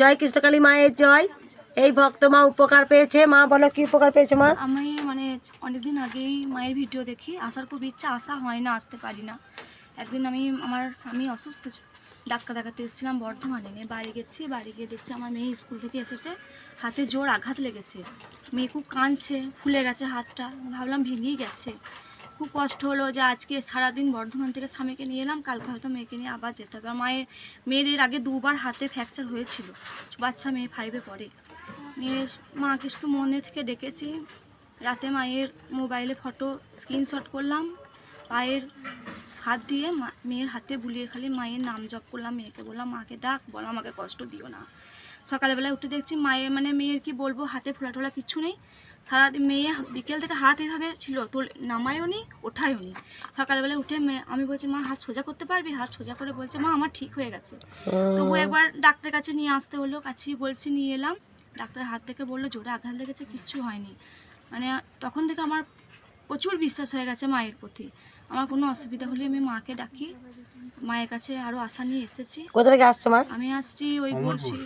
জয় কৃষ্ণকালী মায়ের জয়। এই ভক্ত মা উপকার পেয়েছে। মা, বলো কি উপকার পেয়েছে মা? আমি মানে অনেকদিন আগেই মায়ের ভিডিও দেখি। আসার খুব ইচ্ছা আসা হয় না, আসতে পারি না। একদিন আমি আমার স্বামী অসুস্থ ডাক্তার দেখাতে এসেছিলাম বর্ধমানে। বাড়ি গেছি, বাড়ি গিয়ে দেখছি আমার মেয়ে স্কুল থেকে এসেছে। হাতে জোর আঘাত লেগেছে। মেয়ে খুব কাঁদছে, ফুলে গেছে হাতটা। ভাবলাম ভেঙেই গেছে। খুব কষ্ট হলো যে আজকে সারাদিন বর্ধমান থেকে স্বামীকে নিয়ে এলাম, কালকে হয়তো মেয়েকে নিয়ে আবার যেতে হবে। মায়ের মেয়ের আগে দুবার হাতে ফ্র্যাকচার হয়েছিল, বাচ্চা মেয়ে ফাইভে পড়ে। নিয়ে মাকে শুধু মনে থেকে ডেকেছি, রাতে মায়ের মোবাইলে ফটো স্ক্রিনশট করলাম, পায়ের হাত দিয়ে মেয়ের হাতে বুলিয়ে খালি মায়ের নাম জপ করলাম, মেয়েকে বললাম, মাকে ডাক, বলো আমাকে কষ্ট দিও না। সকালবেলায় উঠে দেখছি মায়ের মানে মেয়ের কি বলব, হাতে ফোলা টোলা কিছু নেই। সারাদিন মেয়ে বিকেল থেকে হাত এভাবে ছিল তোল নামায়ও নি ওঠায়ও নি। সকালবেলায় উঠে মেয়ে আমি বলছি মা হাত সোজা করতে পারবি? হাত সোজা করে বলছে মা আমার ঠিক হয়ে গেছে। তবু একবার ডাক্তারের কাছে নিয়ে আসতে হলো কাছেই বলছি নিয়ে এলাম। ডাক্তার হাত থেকে বলল জোরে আঘাত লেগেছে কিচ্ছু হয়নি। মানে তখন থেকে আমার প্রচুর বিশ্বাস হয়ে গেছে মায়ের প্রতি। আমার কোনো অসুবিধা হলে আমি মাকে ডাকি। মায়ের কাছে আরও আশা নিয়ে এসেছি। কোথা থেকে আসছো মা? আমি আসছি ওই গলসি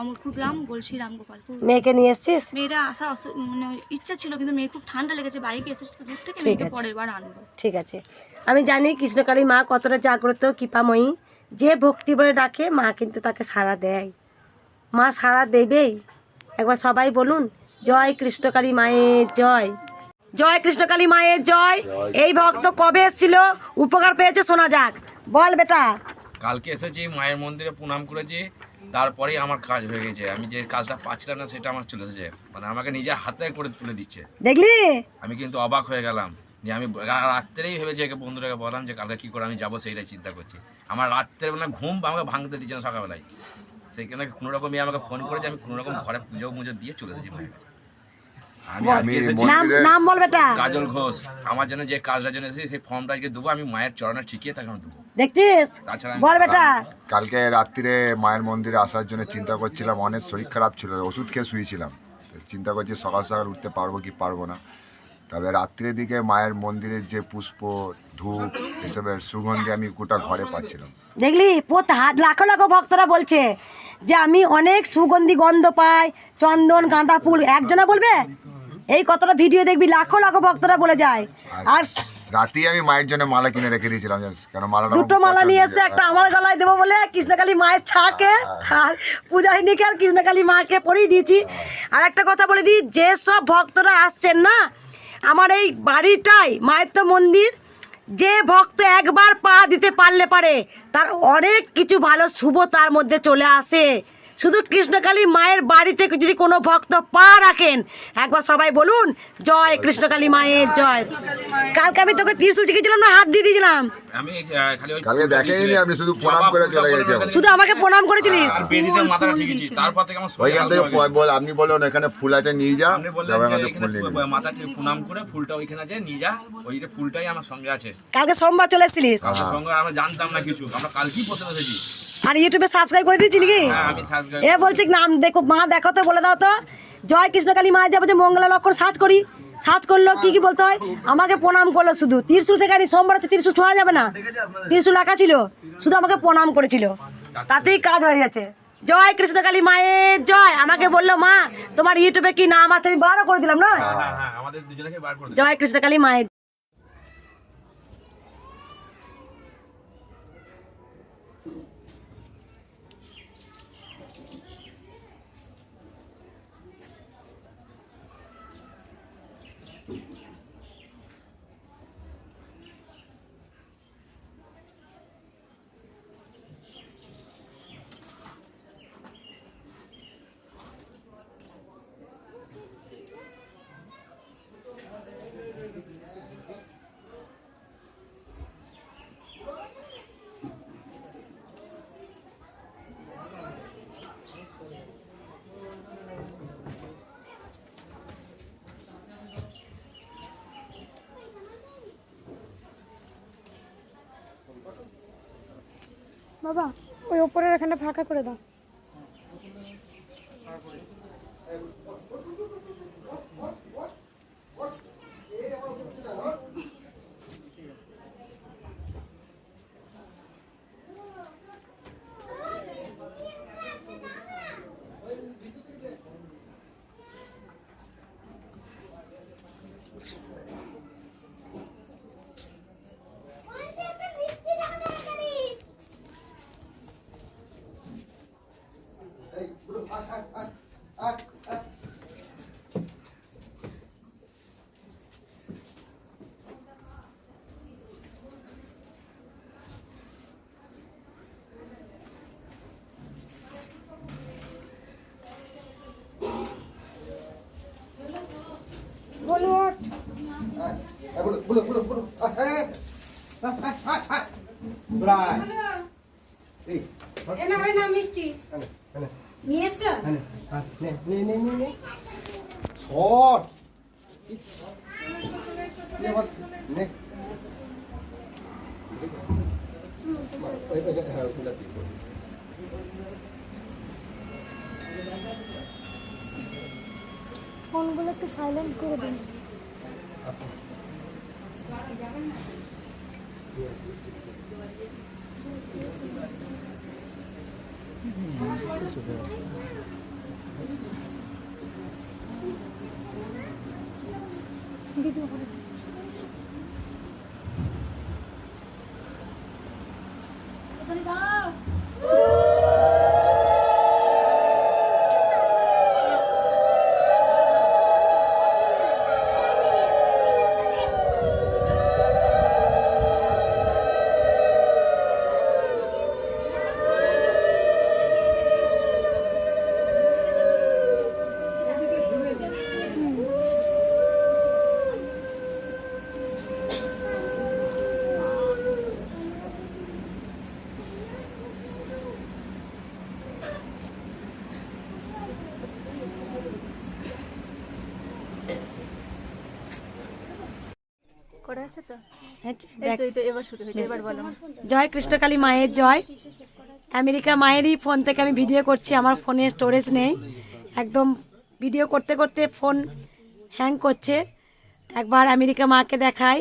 অমরপুর গ্রাম গলসি রামগোপালপুর। মেয়েকে নিয়ে এসছিস? মেয়েরা আসা মানে ইচ্ছা ছিল কিন্তু মেয়ের খুব ঠান্ডা লেগেছে বাইকে এসেছে তো দূর থেকে মেয়েকে পরের বার আনব। ঠিক আছে। আমি জানি কৃষ্ণকালী মা কতটা জাগ্রত কৃপাময়ী। যে ভক্তি বলে ডাকে মা কিন্তু তাকে সাড়া দেয়। মা সাড়া দেবেই। একবার সবাই বলুন জয় কৃষ্ণকালী মায়ের জয়। জয় কৃষ্ণকালী মায়ের জয়। এই ভক্ত কবে এসেছিল? উপকার পেয়েছে শোনা যাক। বল বেটা। কালকে এসেছি মায়ের মন্দিরে প্রণাম করেছি। তারপরেই আমার কাজ হয়ে গেছে। আমি যে কাজটা পাচ্ছিলাম না সেটা আমার চলে এসেছে। মানে আমাকে নিজে হাতে করে তুলে দিচ্ছে। দেখলি? আমি কিন্তু অবাক হয়ে গেলাম যে আমি রাত্রেই ভেবেছি একে বন্ধুটাকে বললাম যে কালকে কী করে আমি যাব সেইটাই চিন্তা করছি। আমার রাত্রের মানে ঘুম আমাকে ভাঙতে দিচ্ছে না সকালবেলায়। সেইখানে কোনো রকমই আমাকে ফোন করেছে আমি কোনোরকম ঘরে পুজো মুজো দিয়ে চলে এসেছি মায়ের কাছে। আমি আজকে এসেছি নাম নাম বল বেটা। কাজল ঘোষ। আমার জন্য যে কাজটার জন্য এসেছি সেই ফর্মটা আজকে দেবো আমি মায়ের চরণে ঠিকিয়ে তাকে আমি দেবো। দেখছিস? বল বেটা। কালকে রাত্রিরে মায়ের মন্দিরে আসার জন্য চিন্তা করছিলাম অনেক শরীর খারাপ ছিল ওষুধ খেয়ে শুয়েছিলাম। চিন্তা করছি সকাল সকাল উঠতে পারব কি পারব না। তবে রাত্রির দিকে মায়ের মন্দিরের যে পুষ্প ধূপ এসবের সুগন্ধি আমি গোটা ঘরে পাচ্ছিলাম। দেখলি? প্রত হাত লাখো লাখো ভক্তরা বলছে যে আমি অনেক সুগন্ধি গন্ধ পাই চন্দন গাঁদা ফুল। একজনা বলবে? এই কতটা ভিডিও দেখবি লাখো লাখো ভক্তরা বলে যায়। আর রাতেই আমি মায়ের জন্য মালা কিনে রেখে দিয়েছিলাম জানিস? কেন মালাটা দুটো মালা নিয়ে এসে একটা আমার গলায় দেবো বলে কৃষ্ণকালী মায়ের ছাকে। আর পূজারিনীকে আর কৃষ্ণকালী মাকে পরিয়ে দিয়েছি। আর একটা কথা বলে দিই যে সব ভক্তরা আসছেন না আমার এই বাড়িটাই মায়ের তো মন্দির যে ভক্ত একবার পা দিতে পারলে পারে তার অনেক কিছু ভালো শুভ তার মধ্যে চলে আসে। শুধু কৃষ্ণকালী মায়ের বাড়ি থেকে যদি কোনো ভক্ত পা রাখেন একবার সবাই বলুন জয় কৃষ্ণকালী মায়ের জয়। কালকে আমি তোকে ত্রিশুল শিখেছিলাম না হাত দিয়ে দিয়েছিলাম? কালকে দেখেনি শুধু প্রণাম করে চলে গেছে শুধু আমাকে প্রণাম করেছিলিস? তারপর থেকে আমার ওইখান থেকে। বল আপনি বললেন এখানে ফুল আছে নিয়ে যা। ফুল। মাথা থেকে প্রণাম করে ফুলটা ওইখানে আছে নিয়ে যা। ওই যে ফুলটাই আমার সঙ্গে আছে। কালকে সোমবার চলে এসেছিলিস? সঙ্গে আমরা জানতাম না কিছু আমরা কালকেই বসে বসেছি। আর ইউটিউবে সাবস্ক্রাইব করে দিয়েছি নাকি? হ্যাঁ আমি সাবস্ক্রাইব এ বলছি নাম দেখো মা দেখো তো বলে দাও তো। জয় কৃষ্ণকালী মা যাব যে মঙ্গলা লক্ষণ সার্চ করি। সার্চ করল কি কি বলতে হয়? আমাকে প্রণাম করল শুধু। ত্রিশুল থেকে আনি সোমবার তো ত্রিশুল ছোঁয়া যাবে না। ত্রিশুল লেখা ছিল শুধু আমাকে প্রণাম করেছিল। তাতেই কাজ হয়ে গেছে। জয় কৃষ্ণকালী মায়ের জয়। আমাকে বলল মা তোমার ইউটিউবে কি নাম আছে? আমি বারো করে দিলাম না হ্যাঁ হ্যাঁ দিন। জয় কৃষ্ণকালী মায়ের বাবা ওই ওপরের এখানটা ফাঁকা করে দাও বলু ওঠ বলো বলো বলো প্রায় এই এ ভাই না মিষ্টি এনে এনে নিয়ে এসছো এনে নে নে নে নে নে শট নে নে ওই ওই ওটা দিই ফোনগুলো একটু সাইলেন্ট করে দিন। দিদি ওখানে করে আছে তো? হ্যাঁ, এই তো এই তো এবার শুরু হয়েছে এবার বলো। জয় কৃষ্ণকালী মায়ের জয়। আমেরিকা মায়েরই ফোন থেকে আমি ভিডিও করছি আমার ফোনে স্টোরেজ নেই। একদম ভিডিও করতে করতে ফোন হ্যাং করছে। একবার আমেরিকা মাকে দেখাই।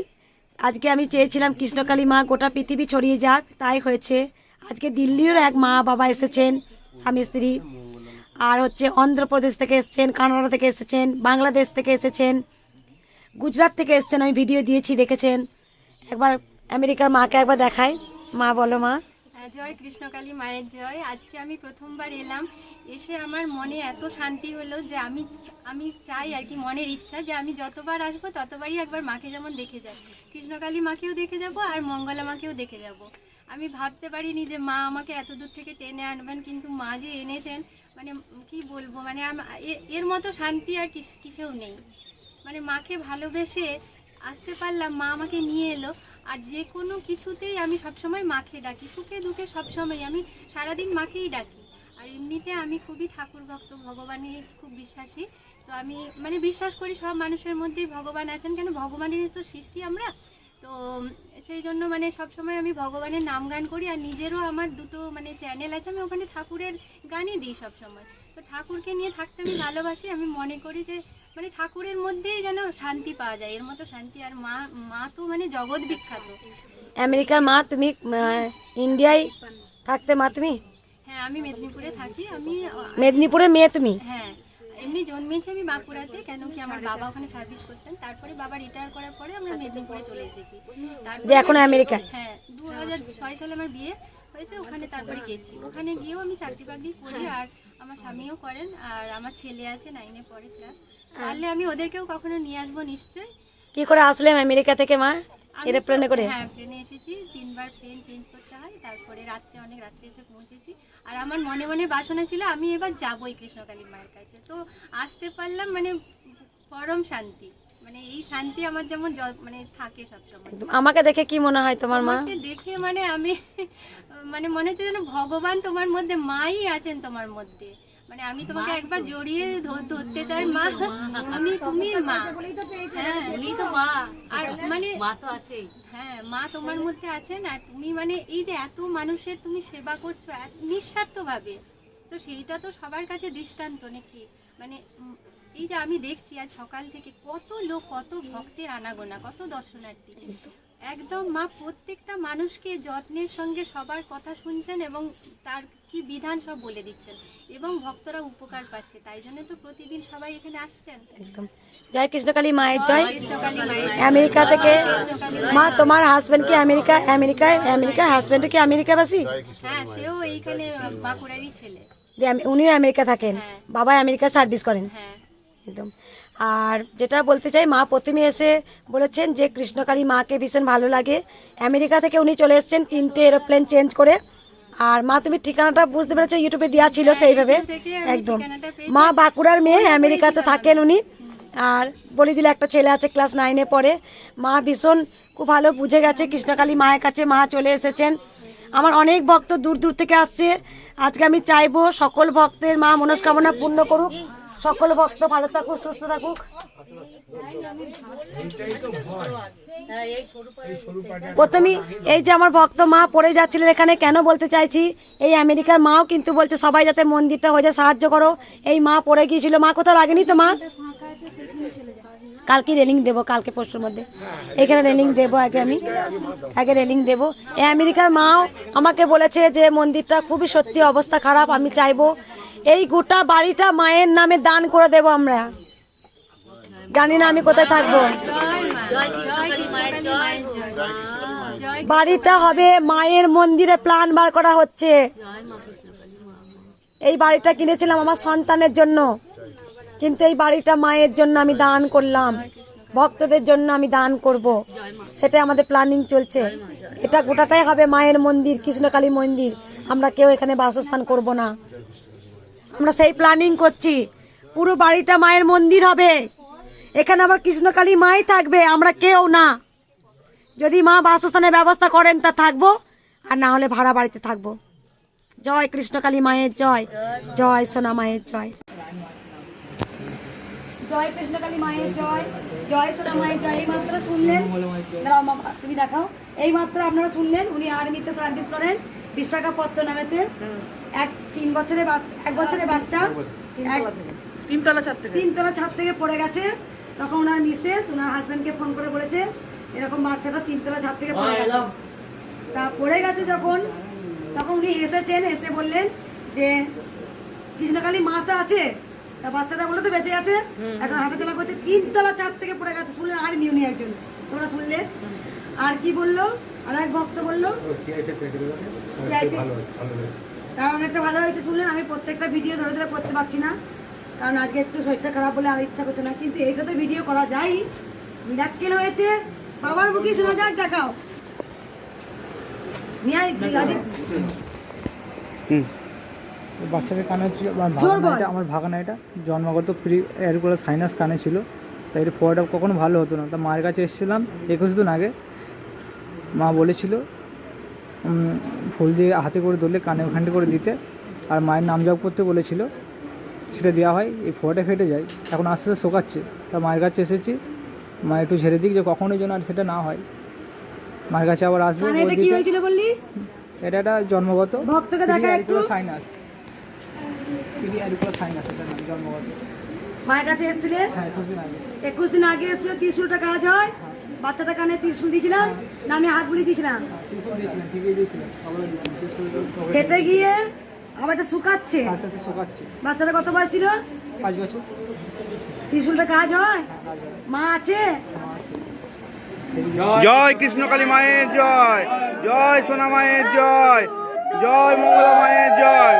আজকে আমি চেয়েছিলাম কৃষ্ণকালী মা গোটা পৃথিবী ছড়িয়ে যাক তাই হয়েছে। আজকে দিল্লিরও এক মা বাবা এসেছেন স্বামী স্ত্রী। আর হচ্ছে অন্ধ্রপ্রদেশ থেকে এসেছেন কানাডা থেকে এসেছেন বাংলাদেশ থেকে এসেছেন। গুজরাট থেকে এসেছেন আমি ভিডিও দিয়েছি দেখেছেন? একবার আমেরিকার মাকে একবার দেখাই। মা বলো মা। হ্যাঁ, জয় কৃষ্ণকালী মায়ের জয়। আজকে আমি প্রথমবার এলাম। এসে আমার মনে এত শান্তি হলো যে আমি আমি চাই আর কি মনের ইচ্ছা যে আমি যতবার আসব ততবারই একবার মাকে যেমন দেখে যাই। কৃষ্ণকালী মাকেও দেখে যাব আর মঙ্গলা মাকেও দেখে যাব। আমি ভাবতে পারিনি যে মা আমাকে এত দূর থেকে টেনে আনবেন কিন্তু মা যে এনেছেন মানে কি বলব মানে এর মতো শান্তি আর কিস- কিসেও নেই। মানে মাকে ভালোবেসে আসতে পারলাম, মা আমাকে নিয়ে এলো। আর যে কোনো কিছুতেই আমি সবসময় মাকে ডাকি, সুখে দুঃখে সবসময় আমি সারাদিন মাকেই ডাকি। আর এমনিতে আমি খুবই ঠাকুর ভক্ত ভগবানে খুব বিশ্বাসী। তো আমি মানে বিশ্বাস করি সব মানুষের মধ্যেই ভগবান আছেন, কেন ভগবানের তো সৃষ্টি আমরা। তো সেই জন্য মানে সবসময় আমি ভগবানের নাম গান করি, আর নিজেরও আমার দুটো মানে চ্যানেল আছে, আমি ওখানে ঠাকুরের গানই দিই সবসময়। তো ঠাকুরকে নিয়ে থাকতে আমি ভালোবাসি, আমি মনে করি যে মানে ঠাকুরের মধ্যেই যেন শান্তি পাওয়া যায়। এর মতো শান্তি আর মা মা তো মানে জগৎ বিখ্যাত। আমেরিকার মা তুমি ইন্ডিয়ায় থাকতে মা তুমি? হ্যাঁ আমি মেদিনীপুরে থাকি। আমি মেদিনীপুরের মেয়ে তুমি? হ্যাঁ এমনি জন্মেছি আমি বাঁকুড়াতে কেন কি আমার বাবা ওখানে সার্ভিস করতেন। তারপরে বাবা রিটায়ার করার পরে আমরা মেদিনীপুরে চলে এসেছি। যে এখন আমেরিকা হ্যাঁ দু হাজার ছয় সালে আমার বিয়ে হয়েছে ওখানে তারপরে গেছি। ওখানে গিয়েও আমি চাকরি বাকরি করি আর আমার স্বামীও করেন আর আমার ছেলে আছে নাইনে পরে ক্লাস পারলে আমি ওদেরকেও কখনো নিয়ে আসব নিশ্চয়ই। কি করে আসলে আমেরিকা থেকে মা? এরোপ্লেনে করে? হ্যাঁ প্লেনে এসেছি। তিনবার প্লেন চেঞ্জ করতে হয়। তারপরে রাত্রে অনেক রাত্রে এসে পৌঁছেছি। আর আমার মনে মনে বাসনা ছিল আমি এবার যাবই কৃষ্ণকালী মায়ের কাছে। তো আসতে পারলাম মানে পরম শান্তি। মানে এই শান্তি আমার যেমন মানে থাকে সবসময়। আমাকে দেখে কি মনে হয় তোমার মা? দেখে মানে আমি মানে মনে হচ্ছে যেন ভগবান তোমার মধ্যে মাই আছেন তোমার মধ্যে। মানে আমি তোমাকে একবার জড়িয়ে ধরতে চাই মা। তুমি তুমি মা। হ্যাঁ উনি তো মা। আর মানে মা তো আছেই। হ্যাঁ মা তোমার মধ্যে আছেন আর তুমি মানে এই যে এত মানুষের তুমি সেবা করছ এত- নিঃস্বার্থভাবে তো সেইটা তো সবার কাছে দৃষ্টান্ত নাকি? মানে এই যে আমি দেখছি আজ সকাল থেকে কত লোক কত ভক্তের আনাগোনা কত দর্শনার্থী। একদম মা প্রত্যেকটা মানুষকে যত্নের সঙ্গে সবার কথা শুনছেন এবং তার কি বিধান সব বলে দিচ্ছেন? এবং ভক্তরা উপকার পাচ্ছে তাই জন্য তো প্রতিদিন সবাই এখানে আসছেন। একদম। জয় কৃষ্ণকালী মায়ের জয় আমেরিকা থেকে মা তোমার হাজবেন্ড কি আমেরিকা আমেরিকায় আমেরিকার হাজবেন্ড কি আমেরিকাবাসী? হ্যাঁ সেও এইখানে বাঁকুড়ারই ছেলে। যে উনিও আমেরিকা থাকেন। হ্যাঁ। বাবা আমেরিকা সার্ভিস করেন। হ্যাঁ। একদম। আর যেটা বলতে চাই মা প্রথমে এসে বলেছেন যে কৃষ্ণকালী মাকে ভীষণ ভালো লাগে। আমেরিকা থেকে উনি চলে এসেছেন তিনটে এরোপ্লেন চেঞ্জ করে। আর মা তুমি ঠিকানাটা বুঝতে পেরেছ ইউটিউবে দেওয়া ছিল সেইভাবে। থেকে আমি একদম। মা বাঁকুড়ার মেয়ে আমেরিকাতে থাকেন উনি। আর বলে দিলে একটা ছেলে আছে ক্লাস নাইনে পড়ে। মা ভীষণ খুব ভালো বুঝে গেছে কৃষ্ণকালী মায়ের কাছে মা চলে এসেছেন। আমার অনেক ভক্ত দূর দূর থেকে আসছে। আজকে আমি চাইব সকল ভক্তের মা মনস্কামনা পূর্ণ করুক। সকল ভক্ত ভালো থাকুক, সুস্থ থাকুক। প্রথমেই এই যে আমার ভক্ত মা পড়ে যাচ্ছিলেন এখানে, কেন বলতে চাইছি? এই আমেরিকার মাও কিন্তু বলছে, সবাই যাতে মন্দিরটা হয়ে যায়, সাহায্য করো। এই মা পড়ে গিয়েছিল। মা কোথাও লাগেনি তো, মা? কালকে রেলিং দেবো, কালকে পরশুর মধ্যে। এখানে রেলিং দেবো আগে আমি। আগে রেলিং দেবো। এই আমেরিকার মাও আমাকে বলেছে যে মন্দিরটা খুবই সত্যি অবস্থা খারাপ, আমি চাইব এই গোটা বাড়িটা মায়ের নামে দান করে দেব আমরা। জানি না আমি কোথায় থাকব। বাড়িটা হবে মায়ের মন্দিরে প্ল্যান বার করা হচ্ছে। এই বাড়িটা কিনেছিলাম আমার সন্তানের জন্য। কিন্তু এই বাড়িটা মায়ের জন্য আমি দান করলাম। ভক্তদের জন্য আমি দান করব। সেটা আমাদের প্ল্যানিং চলছে। এটা গোটাটাই হবে মায়ের মন্দির, কৃষ্ণকালী মন্দির। আমরা কেউ এখানে বাসস্থান করব না। আমরা সেই প্ল্যানিং করছি। পুরো বাড়িটা মায়ের মন্দির হবে। এখানে আবার কৃষ্ণকালী মাই থাকবে, আমরা কেউ না। যদি মা বাসস্থানের ব্যবস্থা করেন তা থাকব, আর না হলে ভাড়া বাড়িতে থাকব। জয় কৃষ্ণকালী মায়ের জয় জয় সোনা মায়ের জয়। জয় কৃষ্ণকালী মায়ের জয় জয় সোনা মায়ের জয়, এই মাত্র শুনলেন। তুমি দেখাও। এই মাত্র আপনারা শুনলেন, উনি আর্মিতে সার্ভিস করেন বিশাখাপত্তনমেতে। এক তিন বছরের বাচ্চা এক বছরের বাচ্চা এক- তিনতলা ছাদ থেকে? পড়ে গেছে। তখন ওনার মিসেস ওনার হাজবেন্ডকে ফোন করে বলেছে এরকম বাচ্চাটা তিনতলা ছাদ থেকে পড়ে গেছে। তা পড়ে গেছে যখন তখন উনি হেসেছেন এসে বললেন যে কৃষ্ণকালী মাতা আছে তা বাচ্চাটা বলে তো বেঁচে গেছে। এখন হাঁটা চলা করছে তিনতলা ছাদ থেকে পড়ে গেছে। শুনলেন আর নিউনি একজন। তোমরা শুনলে? আর কি বলল? আর এক ভক্ত বলল? সিআইপি কারণ অনেকটা ভালো হয়েছে শুনলেন আমি প্রত্যেকটা ভিডিও ধরে ধরে করতে পারছি না। কারণ আজকে একটু শরীরটা খারাপ বলে আর ইচ্ছা করছে না। কিন্তু এইটা তো ভিডিও করা যায়। মিরাক্কেল হয়েছে। বাবার মুখে শোনা যাক দেখাও। বাচ্চাদের কানে ছিল আমার ভাগনা। এটা আমার ভাগনা এটা। জন্মগত ফ্রি এরগুলো সাইনাস কানে ছিল। তাই এটা পড়াটা কখনো ভালো হতো না। তা মায়ের কাছে এসেছিলাম একুশ দিন আগে। মা বলেছিল ফুল দিয়ে হাতে করে ধরলে কানে ওখানটি করে দিতে। আর মায়ের নাম জপ করতে বলেছিল সেটা দেওয়া হয় এই ফোয়াটা ফেটে যায়। এখন আস্তে আস্তে শোকাচ্ছে। তা মায়ের কাছে এসেছি মা একটু ঝেড়ে দিক যে কখনোই যেন আর সেটা না হয়। মায়ের কাছে আবার আসবে এটা একটা জন্মগত। সাইনাস সাইনাস জন্মগত। মায়ের কাছে এসেছিলে? হ্যাঁ একুশ দিন আগে। এসেছিল ত্রিশুলটা কাজ হয়। বাচ্চাটা কানে ত্রিশুল দিয়েছিলাম না আমি হাত বুলিয়ে দিয়েছিলাম। ফেটে গিয়ে আবার এটা শুকাচ্ছে। বাচ্চাটা কত বয়স ছিল? ত্রিশুলটা কাজ হয়? মা আছে? জয় কৃষ্ণকালী মায়ের জয় জয় সোনা মায়ের জয় জয় মঙ্গলা মায়ের জয়।